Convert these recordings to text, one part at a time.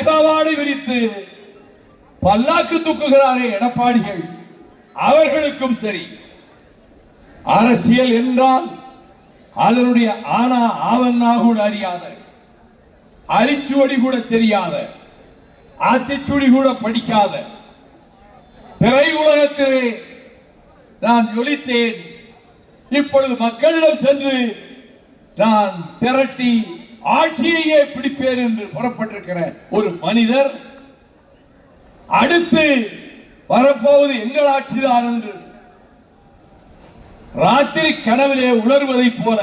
பாவாடை விரித்து பல்லாக்கு தூக்குகிறாரே எடப்பாடிகள் அவர்களுக்கும் சரி. அரசியல் என்றால் அதனுடைய ஆனா ஆவன்னா கூட அறியாத அரிச்சுவடி கூட தெரியாத ஆத்திச்சுடி கூட படிக்காத திரை உலகத்திலே நான் ஒழித்தேன் இப்பொழுது மக்களிடம் சென்று நான் திரட்டி ஆட்சியையே பிடிப்பேன் என்று புறப்பட்டிருக்கிற ஒரு மனிதர் அடுத்து வரப்போவது எங்கள் ஆட்சிதான் என்று ராத்திரி கனவிலே உணர்வதை போல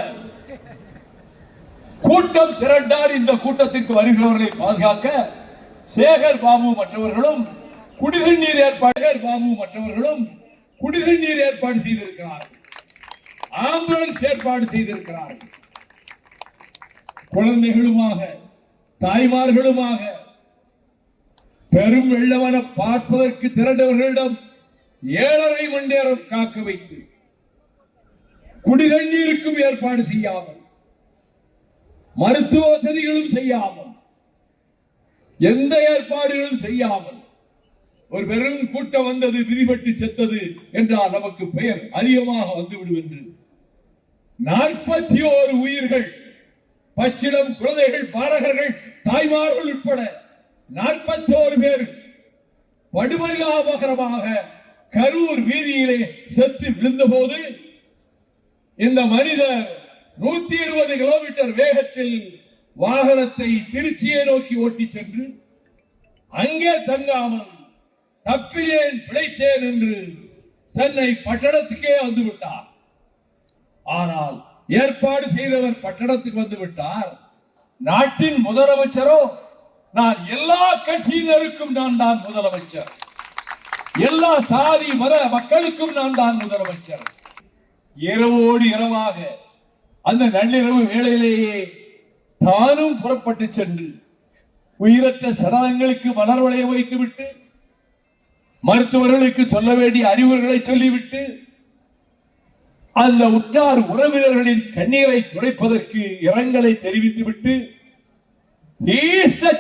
கூட்டம் திரண்டார் இந்த கூட்டத்திற்கு வருகிறவர்களை பாதுகாக்க சேகர் பாபு மற்றவர்களும் குடிநீர் ஏற்பாடு பாபு மற்றவர்களும் குடிநீர் ஏற்பாடு செய்திருக்கிறார்கள். ஆம்புலன்ஸ் ஏற்பாடு செய்திருக்கிறார்கள். குழந்தைகளுமாக தாய்மார்களுமாக பெரும் வெள்ளவன பார்ப்பதற்கு திரண்டவர்களிடம் ஏழரை மணி நேரம் காக்க வைத்து குடிதண்ணீருக்கும் ஏற்பாடு செய்யாமல் மருத்துவ வசதிகளும் செய்யாமல் எந்த ஏற்பாடுகளும் செய்யாமல் ஒரு பெரும் கூட்டம் வந்தது விதிபட்டு செத்தது என்றால் நமக்கு பெயர் அதிகமாக வந்துவிடும் என்று. நாற்பத்தி ஓரு உயிர்கள் பச்சிடம் குழந்தைகள் பாலகர்கள் தாய்மார்கள் உட்பட நாற்பத்தோரு பேர் படுபரிதாபகரமாக கரூர் வீதியிலே செத்து விழுந்தபோது இந்த மனிதர் நூத்தி இருபது கிலோமீட்டர் வேகத்தில் வாகனத்தை திருச்சியை நோக்கி ஓட்டிச் சென்று அங்கே தங்காமல் தப்பியேன் பிழைத்தேன் என்று சென்னை பட்டணத்துக்கே வந்துவிட்டார். ஆனால் ஏற்பாடு செய்தவர் பட்டணத்துக்கு வந்து விட்டார். நாட்டின் முதலமைச்சரோ நான் எல்லா கட்சியினருக்கும் நான் தான் முதலமைச்சர். எல்லா சாதி மத மக்களுக்கும் நான் தான் முதலமைச்சர். இரவோடு இரவாக அந்த நள்ளிரவு வேளையிலேயே தானும் புறப்பட்டு சென்று உயிரற்ற சடலங்களுக்கு மலர் வளைய வைத்துவிட்டு மருத்துவர்களுக்கு சொல்ல வேண்டிய அறிவுரைகளை சொல்லிவிட்டு அந்த உற்றார் உறவினர்களின் கண்ணீரை துடைப்பதற்கு இரங்கலை தெரிவித்துவிட்டு He is the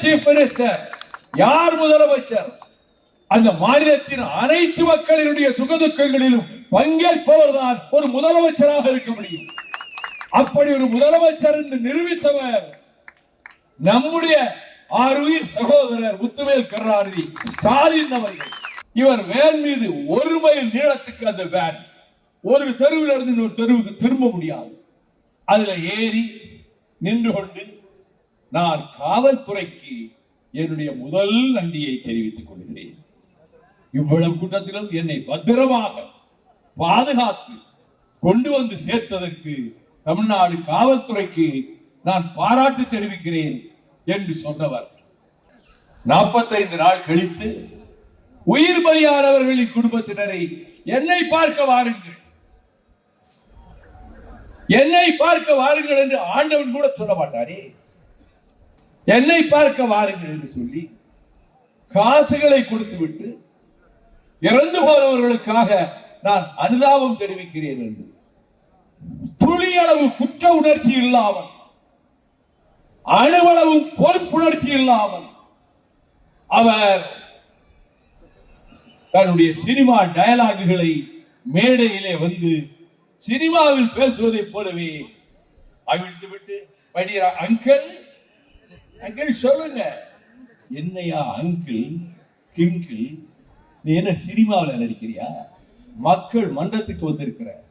chief யார் முதலமைச்சர்? அந்த மாநிலத்தின் அனைத்து மக்களினுடைய சுகதுக்கங்களிலும் பங்கேற்பவர் தான் ஒரு முதலமைச்சராக இருக்க முடியும். அப்படி ஒரு முதலமைச்சர் என்று நிரூபித்தவர் நம்முடைய ஆறு சகோதரர் முத்துவேல் கருணாநிதி ஸ்டாலின் அவர்கள். இவர் வேன் மீது ஒரு மைல் நீளத்துக்கு அந்த வேன் ஒரு தெருவில் இருந்து இன்னொரு தெருவுக்கு திரும்ப முடியாது. அதுல ஏறி நின்று கொண்டு நான் காவல்துறைக்கு என்னுடைய முதல் நன்றியை தெரிவித்துக் கொள்கிறேன். இவ்வளவு கூட்டத்திலும் என்னை பத்திரமாக பாதுகாத்து கொண்டு வந்து சேர்த்ததற்கு தமிழ்நாடு காவல்துறைக்கு நான் பாராட்டு தெரிவிக்கிறேன் என்று சொன்னவர். நாற்பத்தைந்து நாள் கழித்து உயிர் பலியானவர்களின் குடும்பத்தினரை என்னை பார்க்க வாருங்கள். என்னை பார்க்க வாருங்கள் என்று ஆண்டவன் கூட சொல்ல மாட்டாரே. என்னை பார்க்க வாருங்கள் என்று சொல்லி காசுகளை கொடுத்து விட்டு இறந்து போனவர்களுக்காக நான் அனுதாபம் தெரிவிக்கிறேன் என்று. துளியளவு குற்ற உணர்ச்சி இல்லாமல் அணுவளவு பொறுப்புணர்ச்சி இல்லாமல் அவர் தன்னுடைய சினிமா டயலாகுகளை மேடையிலே வந்து சினிமாவில் பேசுவதைப் போலவே அவிழ்த்து விட்டு படியா அங்கிள் அங்கிள் சொல்லுங்க. என்னையா அங்கிள் கிங்கிள் நீ என்ன சினிமாவில் நடிக்கிறியா? மக்கள் மன்றத்துக்கு வந்திருக்கிற.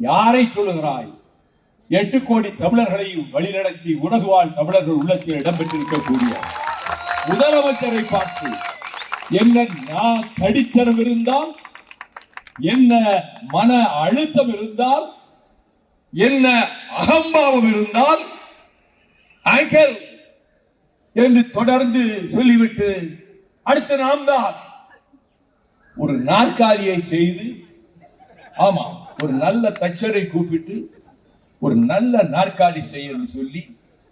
யாரை சொல்லுகிறாய்? எட்டு கோடி தமிழர்களையும் வழிநடத்தி உலகுவாழ் தமிழர்கள் உள்ளத்தில் இடம்பெற்றிருக்கக்கூடிய முதலமைச்சரை பார்த்து என்ன நான் கடித்தனம் இருந்தால் என்ன மன அழுத்தம் இருந்தால் என்ன அகம்பாவம் இருந்தால் ஆங்கர் என்று தொடர்ந்து சொல்லிவிட்டு அடுத்த ராம்தாஸ் ஒரு நாற்காலியை செய்து ஆமா ஒரு நல்ல தச்சரை கூப்பிட்டு ஒரு நல்ல நாற்காலி செய்யன்னு சொல்லி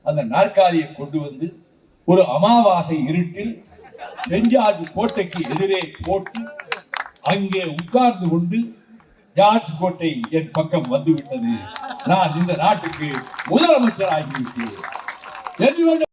அந்த நாற்காலியை கொண்டு வந்து ஒரு அமாவாசை இருட்டில் செஞ்சார்ஜ் கோட்டைக்கு எதிரே போட்டு அங்கே உட்கார்ந்து கொண்டு ஜார்ஜ் கோட்டை என் பக்கம் வந்துவிட்டது. நான் இந்த நாட்டுக்கு முதலமைச்சர் ஆகிவிட்டேன்